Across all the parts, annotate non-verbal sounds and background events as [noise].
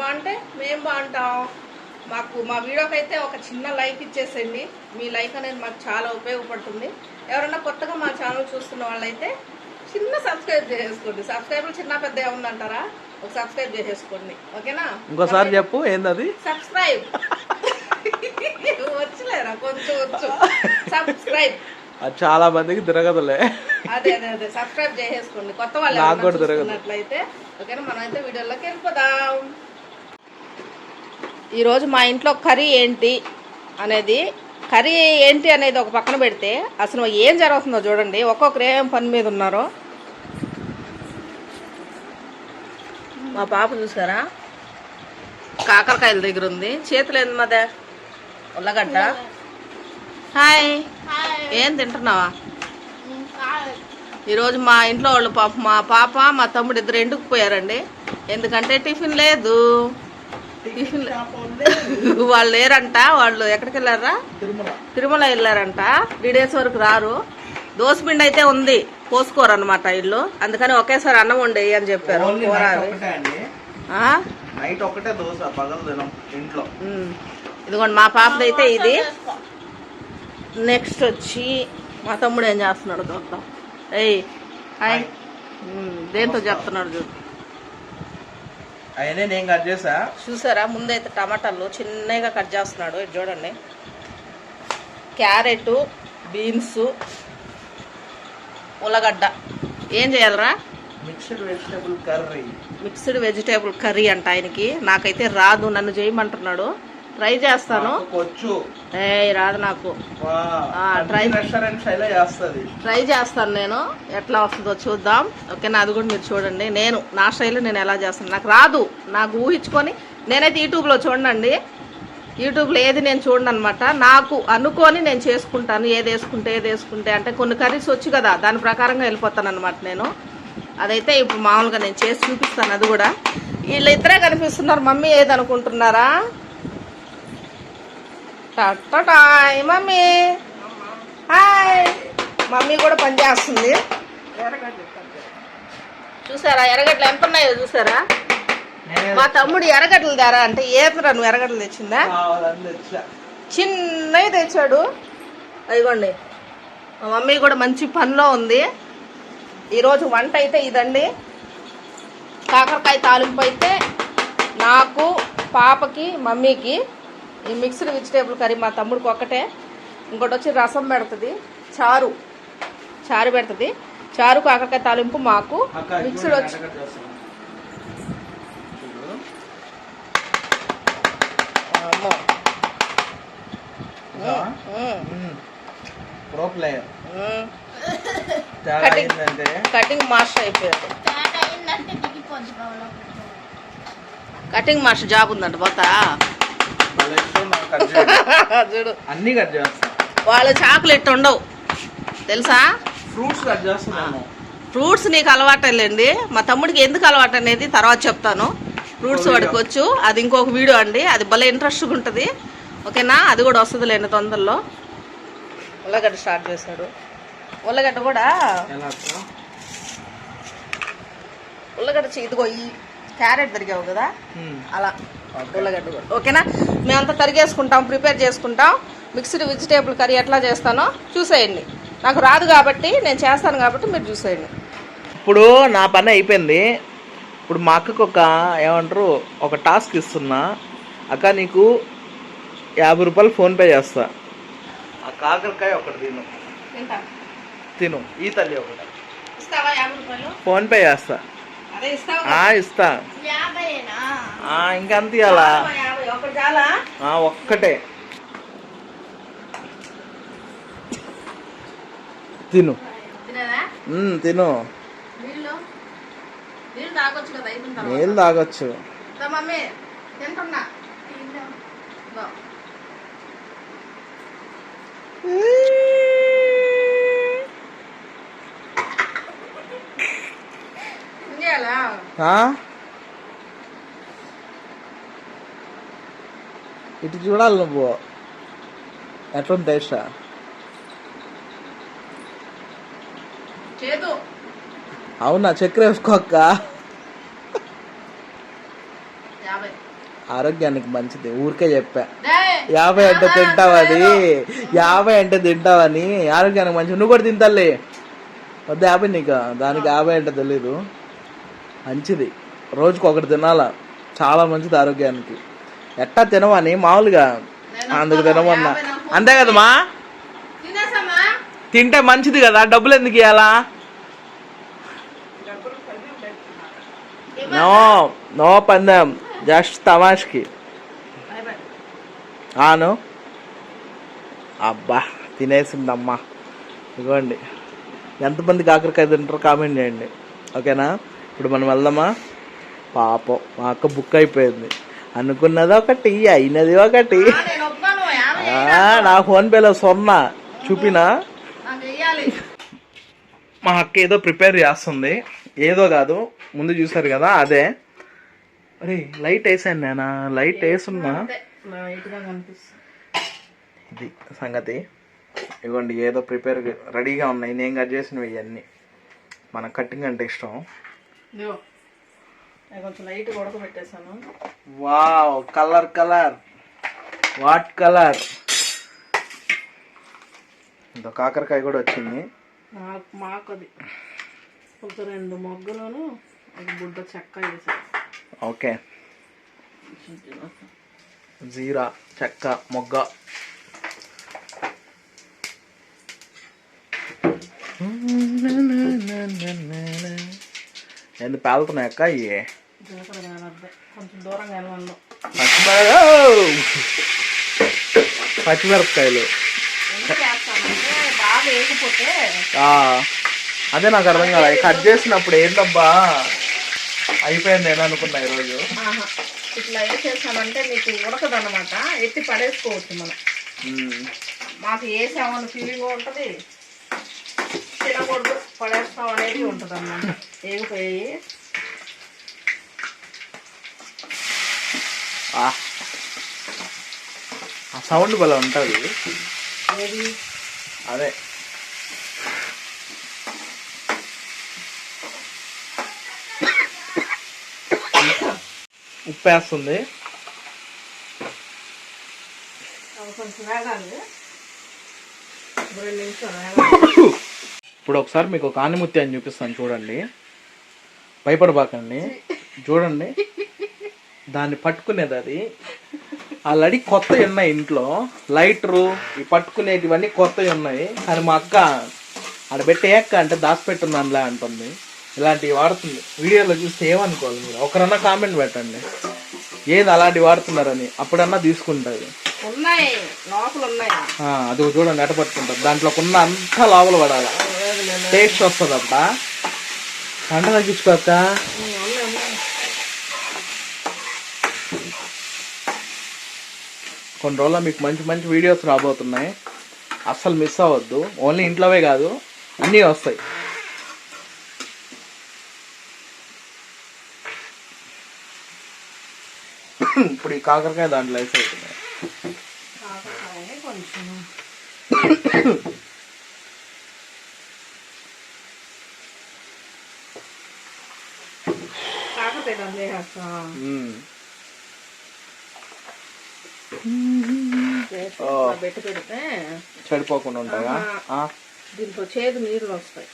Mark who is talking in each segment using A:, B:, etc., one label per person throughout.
A: బాగుంటే మేము బాగుంటాం. మాకు మా వీడియోకి అయితే ఒక చిన్న లైక్ ఇచ్చేసేయండి. మీ లైక్ అనేది మాకు చాలా ఉపయోగపడుతుంది. ఎవరైనా కొత్తగా మా ఛానల్ చూస్తున్న వాళ్ళైతే చిన్న సబ్స్క్రైబ్ చేసేసుకోండి. సబ్స్క్రైబర్ చిన్న పెద్ద ఏముందంటారా? ఒక సబ్స్క్రైబ్ చేసేసుకోండి. ఓకేనా?
B: ఇంకోసారి చెప్పు ఏందది?
A: సబ్స్క్రైబ్. [laughs] వచ్చలేరా? కొంచెం వచ్చు. సబ్స్క్రైబ్.
B: చాలా మందికి తిరగదులే.
A: అదే అదే అదే. సబ్స్క్రైబ్ చేసేసుకోండి. కొత్త వాళ్ళు
B: నాకు కూడా తిరగదు.
A: ఓకేనా? మనం అయితే వీడియోలోకి వెళ్ళిపోదాం. ఈరోజు మా ఇంట్లో కర్రీ ఏంటి అనేది కర్రీ ఏంటి అనేది ఒక పక్కన పెడితే అసలు ఏం జరుగుతుందో చూడండి. ఒక్కొక్కరు ఏం పని మీద ఉన్నారో. మా పాప చూసారా? కాకరకాయల దగ్గర ఉంది. చేతులు ఏంది మదే? ఉల్లగడ్డ. హాయ్. ఏం తింటున్నావా? ఈరోజు మా ఇంట్లో వాళ్ళు పాప మా పాప మా తమ్ముడు ఇద్దరు ఎండుకు పోయారండి? ఎందుకంటే టిఫిన్ లేదు. [laughs] వాళ్ళు లేరంట వాళ్ళు ఎక్కడికి వెళ్ళారా?
B: తిరుమల.
A: వెళ్ళారంట. త్రీ డేస్ వరకు రారు. దోసపిండి అయితే ఉంది. పోసుకోరు అనమాట ఇల్లు. అందుకని ఒకేసారి అన్నం వండేయి అని చెప్పారు.
B: నైట్. ఒకటే దోశ ఇంట్లో.
A: ఇదిగోండి మా పాపదైతే ఇది. నెక్స్ట్ వచ్చి మా తమ్ముడు ఏం చేస్తున్నాడు చూద్దాం. ఏయ్ హాయ్. దేంతో చెప్తున్నాడు చూడు.
B: అయినా నేను కట్ చేసా?
A: చూసారా? ముందైతే టమాటాలు చిన్నగా కట్ చేస్తున్నాడు. ఇది చూడండి. క్యారెట్ బీన్స్ ఉల్లగడ్డ ఏం చేయాలరా?
B: Mixed vegetable curry.
A: Mixed vegetable curry అంట ఆయనకి. నాకైతే రాదు. నన్ను చేయమంటున్నాడు. ట్రై చేస్తాను. ఏ రాదు నాకు.
B: చేస్తుంది.
A: ట్రై చేస్తాను నేను. ఎట్లా వస్తుందో చూద్దాం. ఓకేనా అది కూడా మీరు చూడండి. నేను నా స్టైల్లో నేను ఎలా చేస్తాను. నాకు రాదు. నాకు ఊహించుకొని నేనైతే యూట్యూబ్లో చూడండి. యూట్యూబ్లో ఏది నేను చూడను అనమాట నాకు అనుకొని నేను చేసుకుంటాను. ఏది వేసుకుంటే ఏది వేసుకుంటే. అంటే కొన్ని కర్రీస్ వచ్చు కదా దాని ప్రకారంగా వెళ్ళిపోతాను అనమాట నేను. అదైతే ఇప్పుడు మామూలుగా నేను చేసి చూపిస్తాను అది కూడా. వీళ్ళు ఇద్దరే కనిపిస్తున్నారు. మమ్మీ ఏది టటాయ్ మమ్మీ. హాయ్. మమ్మీ కూడా పని చేస్తుంది. చూసారా ఎర్రగడ్డలు ఎంత ఉన్నాయో చూసారా? మా తమ్ముడు ఎర్రగడ్డలు దారా అంటే ఏతరా నువ్వు ఎర్రగడ్డలు తెచ్చిందా? చిన్నవి తెచ్చాడు. అదిగోండి. మా మమ్మీ కూడా మంచి పనిలో ఉంది. ఈరోజు వంట అయితే ఇదండి. కాకరకాయ తాలింపు అయితే నాకు పాపకి మమ్మీకి ఈ మిక్స్డ్ వెజిటేబుల్ కర్రీ మా తమ్ముడికి ఒక్కటే. ఇంకోటి వచ్చి రసం పెడుతుంది. చారు. చారు పెడుతుంది. చారు కాకరకాయ తాలింపు మాకు. మిక్స్డ్ వచ్చి కటింగ్ మాస్టర్ అయిపోయాడు. కటింగ్ మాస్టర్ జాబ్ ఉందంట పోతా [laughs] చూడు.
B: అన్ని కట్ చేస్తాను
A: వాళ్ళు చాక్లెట్ ఉండవు. తెలుసా?
B: ఫ్రూట్స్ కట్ చేస్తున్నాను
A: ఫ్రూట్స్ నీకు అలవాటండి మా తమ్ముడికి ఎందుకు అలవాటు అనేది తర్వాత చెప్తాను. ఫ్రూట్స్
B: ఓ
A: వాడికి
B: వీడియో.
A: వచ్చు అది ఇంకొక వీడియో అండి. అది భలే ఇంట్రెస్ట్గా ఉంటుంది. ఓకేనా? అది కూడా వస్తుంది లేండి తొందరలో. ఉల్లగడ్డ స్టార్ట్ చేశాడు. ఉల్లగడ్డ కూడా? ఉల్లగడ్డ ఇదిగో ఈ క్యారెట్ దొరికావు కదా. అలా. ఉల్లగడ్డ కూడా. ఓకేనా? మేమంతా తరిగేసుకుంటాం ప్రిపేర్ చేసుకుంటాం. మిక్స్డ్ వెజిటేబుల్ కర్రీ ఎట్లా చేస్తానో చూసేయండి. నాకు రాదు కాబట్టి నేను చేస్తాను కాబట్టి మీరు చూసేయండి.
B: ఇప్పుడు నా పని అయిపోయింది. ఇప్పుడు మా అక్కకు ఒక ఏమంటారు ఒక టాస్క్ ఇస్తున్నా. అక్క నీకు యాభై రూపాయలు ఫోన్పే చేస్తా. ఆ కాకరకాయ ఒకటి తిను. తిను. ఈ తల్లి ఒకటి.
A: ఇస్తావా యాభై రూపాయలు?
B: ఫోన్పే చేస్తా. ఇస్తా ఆ, ఇంకంత ఇవ్వాలా ఒక్కటే. తిను. తిను.
A: నీళ్ళు? తాగొచ్చు కదా అయిపోయిన తర్వాత.
B: నీళ్ళు తాగొచ్చు.
A: దా మమ్మీ తింటున్నా ఇదిగో. ఇంకేయాలా?
B: ఆ? ఇటు చూడాలి నువ్వు. ఎట్లుంది టేస్ట్? అవునా చక్కెర వేసుకోక్క
A: యాభై.
B: ఆరోగ్యానికి మంచిది ఊరికే చెప్పా. యాభై అంటే తింటావని యాభై అంటే తింటావని ఆరోగ్యానికి మంచిది. నువ్వు కూడా తింటాలే. వద్ద యాభై నీకు? దానికి యాభై అంటే తెలీదు. మంచిది. రోజుకు ఒకటి తినాలా? చాలా మంచిది ఆరోగ్యానికి. ఎట్టా తినవని మామూలుగా అందుకు తినమన్నా. అంతే కదమ్మా? తింటే మంచిది కదా. డబ్బులు ఎందుకు ఇవ్వాలా నో నో పందెం. జస్ట్ తమాష్కి. ఆను? అబ్బా తినేసిందమ్మా. ఇదిగోండి ఎంతమంది కాకరకాయ తింటారో కామెంట్ చేయండి. ఓకేనా? ఇప్పుడు మనం వెళ్దామా? పాపం మా అక్క బుక్ అయిపోయింది. అనుకున్నది ఒకటి అయినది ఒకటి. నా ఫోన్పేలో సున్నా. చూపినా? మా అక్క ఏదో ప్రిపేర్ చేస్తుంది. ఏదో కాదు ముందు చూసారు కదా అదే. అరే లైట్ వేసాను నేనా లైట్ వేసున్నా. ఇది సంగతి. ఇదిగోండి ఏదో ప్రిపేర్ రెడీగా ఉన్నాయి. నేను కట్ చేసినవి ఇవన్నీ. మన కటింగ్ అంటే ఇష్టం.
A: కొంచెం light
B: wow colour colour. What colour? ఇంత కాకరకాయ కూడా వచ్చింది.
A: మాకు అది ఒక రెండు మొగ్గలను ఒక బుడ్డ చెక్క వేసాను
B: ఓకే. జీరా చెక్క మొగ్గ. పచ్చిమిరపకాయలు.
A: ఎందుకు వేస్తానంటే బాగా వేగిపోతే
B: ఆ, అదే నాకు అర్థం కాదు కట్ చేసినప్పుడు ఏంటబ్బా అయిపోయింది నేను అనుకున్నా ఈరోజు.
A: ఇట్లా వేసేసామంటే మీకు ఉడకదన్నమాట. ఎత్తి పడేసుకోవచ్చు మనం. మాకు వేసామని ఫీలింగ్ ఉంటుంది. తినకూడదు. పడేస్తాం అనేది ఉంటుంది అన్నమాట వేగిపోయి
B: ఆ. సౌండ్ భలే ఉంటుంది.
A: ఏది?
B: అదే. ఉప్పు వేస్తుంది
A: కొంచెం వేగాలి. రెండు నిమిషాలు
B: ఇప్పుడు ఒకసారి మీకు ఒక ఆనిముత్తి అని చూపిస్తాను చూడండి. భయపడబాకండి. చూడండి. దాన్ని పట్టుకునేది అది ఆల్రెడీ కొత్త ఉన్నాయి ఇంట్లో. లైటరు ఈ పట్టుకునేటివన్నీ కొత్తవి ఉన్నాయి. కానీ మా అక్క ఆడ పెట్టే అక్క అంటే దాచిపెట్టున్నానులే అంటుంది. ఇలాంటివి వాడుతుంది. వీడియోలో చూస్తే ఏమనుకోవాలి మీరు? ఒకరన్నా కామెంట్ పెట్టండి. ఏది అలాంటివి వాడుతున్నారని అప్పుడన్నా తీసుకుంటుంది.
A: ఉన్నాయి. లోపల ఉన్నాయి
B: ఆ, అది చూడండి ఎట పట్టుకుంటుంది. దాంట్లో ఉన్న అంతా లోపల పడాలి. టేస్ట్ వస్తుంది అబ్బా పంట తగ్గించుకోక. కొన్ని రోజుల్లో మీకు మంచి మంచి వీడియోస్ రాబోతున్నాయి. అస్సలు మిస్ అవ్వద్దు. ఓన్లీ ఇంట్లోవే కాదు అన్నీ వస్తాయి. ఇప్పుడు ఈ కాకరకాయ దాంట్లో వేసి అవుతున్నాయి ఓ.
A: ఇట్లా పెట్టి పెడితే
B: చెడిపోకుండా ఉంటాయా
A: దీంట్లో చేదు నీళ్ళు వస్తాయి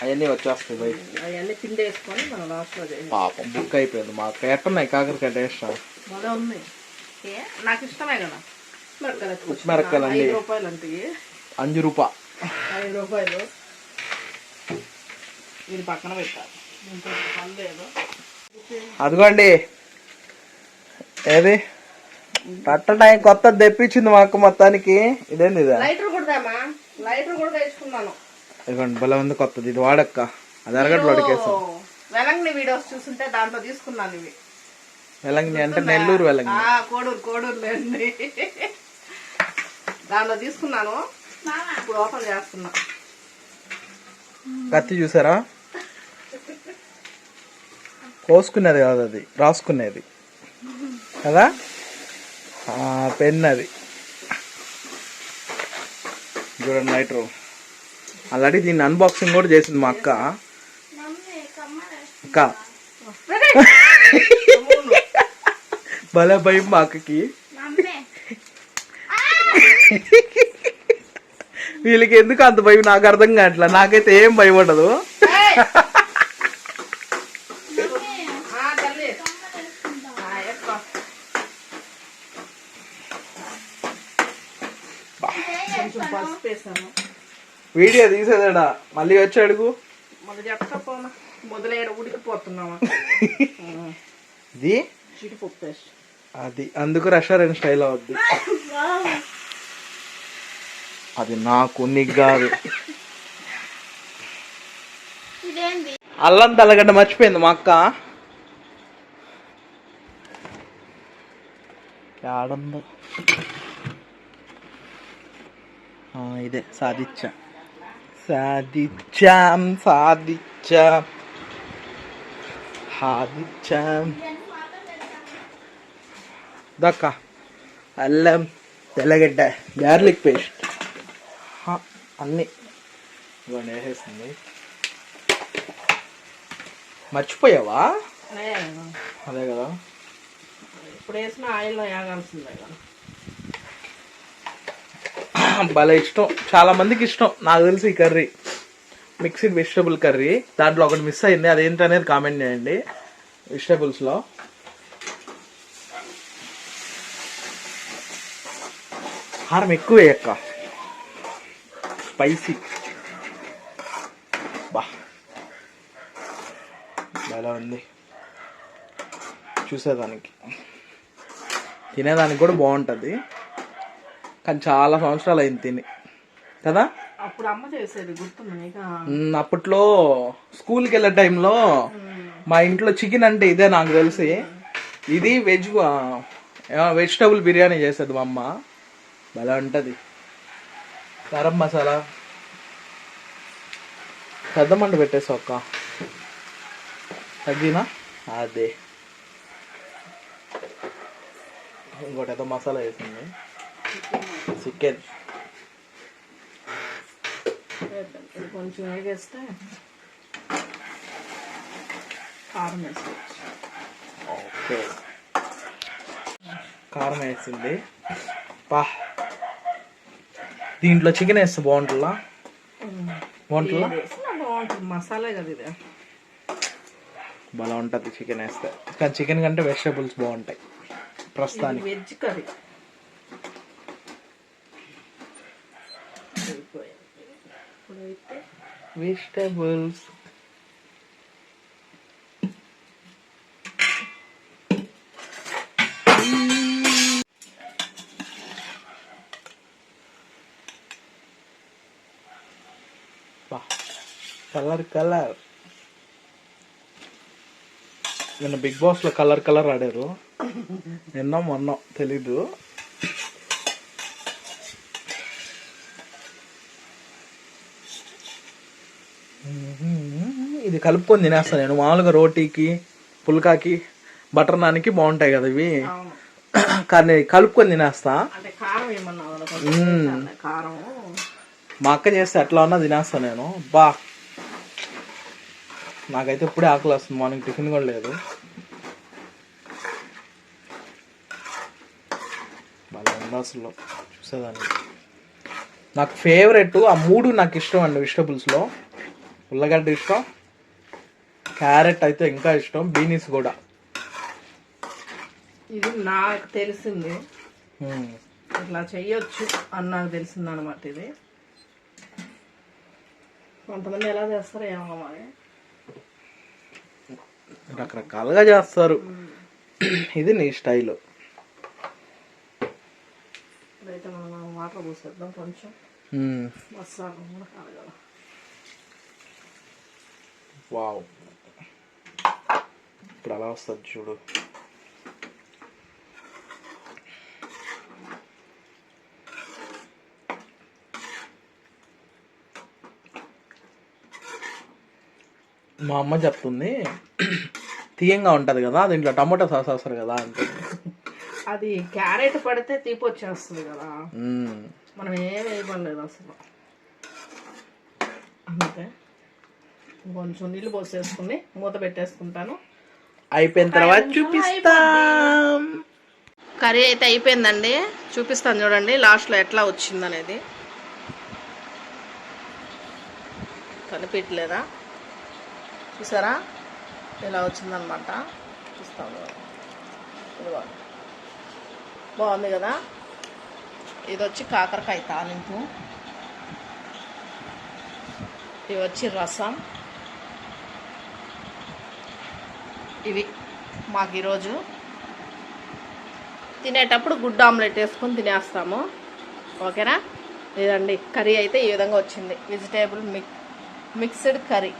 B: అవన్నీ వచ్చేస్తాయి బయట
A: అవన్నీ పిండేసుకొని మనం లాస్ట్లో
B: పాపం బుక్ అయిపోయింది మాకు ఎట్టున్నాయి కాకరకాయ టేస్ట్
A: బాగా ఏ నాకు ఇష్టమే కదా మిరపకాయలు
B: అండి.
A: రూపాయలు అంటే
B: అంజు రూపా
A: ఐదు రూపాయలు ఇది పక్కన పెట్టాలి దీంతో పని లేదు
B: అదిగోండి. ఏది? పట్టడాయి కొత్త తెప్పించింది మా అక్క మొత్తానికి. ఇదేంది ఇదా?
A: లైటర్ కూడా లైటర్ కూడా తెచ్చుకున్నాను.
B: ఇదిగోండి భలే ఉంది కొత్తది. ఇది వాడక్క. అది అరగట్లు అడిగేసాం
A: వెలంగిని వీడియోస్ చూస్తుంటే దాంట్లో తీసుకున్నాను ఇవి.
B: వెలంగిని అంటే నెల్లూరు వెలంగిని
A: ఆ, కోడూరు కోడూరు లేండి. దాంట్లో తీసుకున్నాను. ఇప్పుడు ఓపెన్ చేస్తున్నా.
B: కత్తి చూసారా? కోసుకునేది కాదు అది రాసుకునేది. కదా? పెన్ అది చూడండి లైటర్ ఆల్రెడీ దీన్ని అన్బాక్సింగ్ కూడా చేసింది మా అక్క. అక్క. భలే భయం మా అక్కకి. వీళ్ళకి ఎందుకు అంత భయం? నాకు అర్థం కావట్లే. నాకైతే ఏం భయం ఉండదు
A: ఆ, తల్లి. ఆ, ఎక్కువ. కొంచెం పసుపు వేసాను
B: వీడియో తీసేదాడా? మళ్ళీ వచ్చి అడుగు.
A: మొదలు చెప్పకపోనా మొదలయ్యాడు ఉడికిపోతున్నావా? [laughs]
B: ఇది
A: జీడిపప్పు వేసి
B: అది. అందుకు రెస్టారెంట్ స్టైల్ అవుద్ది. అది నాకు నీకు కాదు
C: ఇదేంది?
B: అల్లం తెల్లగడ్డ మర్చిపోయింది మా అక్క. ఆడందో ఇదే సాధించా సాధించాం సాధించాం సాధించాం దక్క అల్లం తెల్లగడ్డ గార్లిక్ పేస్ట్ అన్నీ ఇవన్నీ వేసేసింది మర్చిపోయావా అదే కదా
A: ఇప్పుడు వేసిన ఆయిల్లో వేగాల్సిందే కదా
B: భలే ఇష్టం. చాలా మందికి ఇష్టం. నాకు తెలిసి ఈ కర్రీ. Mixed vegetable curry. దాంట్లో ఒకటి మిస్ అయింది. అదేంటి అనేది కామెంట్ చేయండి. వెజిటబుల్స్లో కారం ఎక్కువ వేయక్క స్పైసీ బా. ఎలా ఉంది. చూసేదానికి. తినేదానికి కూడా బాగుంటుంది. కానీ చాలా సంవత్సరాలు అయింది తిని. కదా?
A: అప్పుడు అమ్మ చేసేది గుర్తుంది నీకు?
B: మ్, అప్పట్లో స్కూల్కి వెళ్ళే టైంలో మా ఇంట్లో చికెన్ అంటే ఇదే నాకు తెలిసి. ఇది వెజ్ వెజిటబుల్ బిర్యానీ చేసేది మా అమ్మ. భలే ఉంటుంది. గరం మసాలా. పెద్ద మంట పెట్టేసి ఒక్క తగ్గినా? అదే. ఇంకోటి ఏదో మసాలా వేసింది. చికెన్
A: ఇది కొంచెం వేగేస్తే కారం వేసుకోవచ్చు.
B: ఓకే. కారం వేసింది. పా. దీంట్లో చికెన్ వేస్తే బాగుంటుందా? బాగుంటుందా?
A: మసాలా కదా ఇది.
B: భలే ఉంటుంది చికెన్ వేస్తే. కానీ చికెన్ కంటే వెజిటబుల్స్ బాగుంటాయి. ప్రస్తుతానికి.
A: వెజ్ కర్రీ అయిపోయింది. ఇప్పుడైతే
B: వెజిటబుల్స్ కలర్ కలర్ నిన్న బిగ్ బాస్లో కలర్ కలర్ ఆడారు నిన్న మొన్న తెలీదు ఇది కలుపుకొని తినేస్తాను నేను. మామూలుగా రోటీకి పుల్కాకి బటర్ నాన్కి బాగుంటాయి కదా ఇవి. కానీ కలుపుకొని తినేస్తా. మా అక్క చేస్తే ఎట్లా ఉన్నా తినేస్తా నేను. బా. నాకైతే ఇప్పుడే ఆకలి వస్తుంది. మార్నింగ్ టిఫిన్ కూడా లేదు. అసలు. చూసేదాన్ని. నాకు ఫేవరెట్ ఆ మూడు నాకు ఇష్టం అండి వెజిటబుల్స్లో. ఉల్లగడ్డ ఇష్టం క్యారెట్ అయితే ఇంకా ఇష్టం బీనీస్ కూడా.
A: ఇది నాకు తెలిసింది. ఇట్లా చెయ్యొచ్చు అని నాకు తెలిసింది అనమాట ఇది. కొంతమంది ఎలా చేస్తారో ఏమో మరి.
B: రకరకాలుగా చేస్తారు. ఇది నీ స్టైల్.
A: ఇప్పుడైతే మనం వాటర్ పోసేద్దాం కొంచెం. మసాలా కూడా
B: వావ్. ఇప్పుడు అలా వస్తుంది చూడు. మా అమ్మ చెప్తుంది తీయంగా ఉంటది కదా దీంట్లో టమాటో సాస్ వేస్తారు కదా అంటే.
A: అది క్యారెట్ పడితే తీపి వచ్చేస్తుంది కదా. మనం ఏం వేయబడలేదు అసలు. అంతే. కొంచెం నీళ్ళు పోసేసుకుని మూత పెట్టేసుకుంటాను.
B: అయిపోయిన తర్వాత చూపిస్తాం.
A: కర్రీ అయితే అయిపోయిందండి. చూపిస్తాను చూడండి లాస్ట్లో ఎట్లా వచ్చిందనేది. కనిపించలేదా? చూసారా? ఇలా వచ్చిందనమాట? చూస్తాను ఇదిగో. బాగుంది కదా? ఇది వచ్చి కాకరకాయ తాలింపు. ఇవి వచ్చి రసం. ఇవి మాకు ఈరోజు. తినేటప్పుడు గుడ్డు ఆమ్లెట్ వేసుకొని తినేస్తాము. ఓకేనా? ఇదండి కర్రీ అయితే ఈ విధంగా వచ్చింది. వెజిటేబుల్ మిక్ మిక్స్డ్ కర్రీ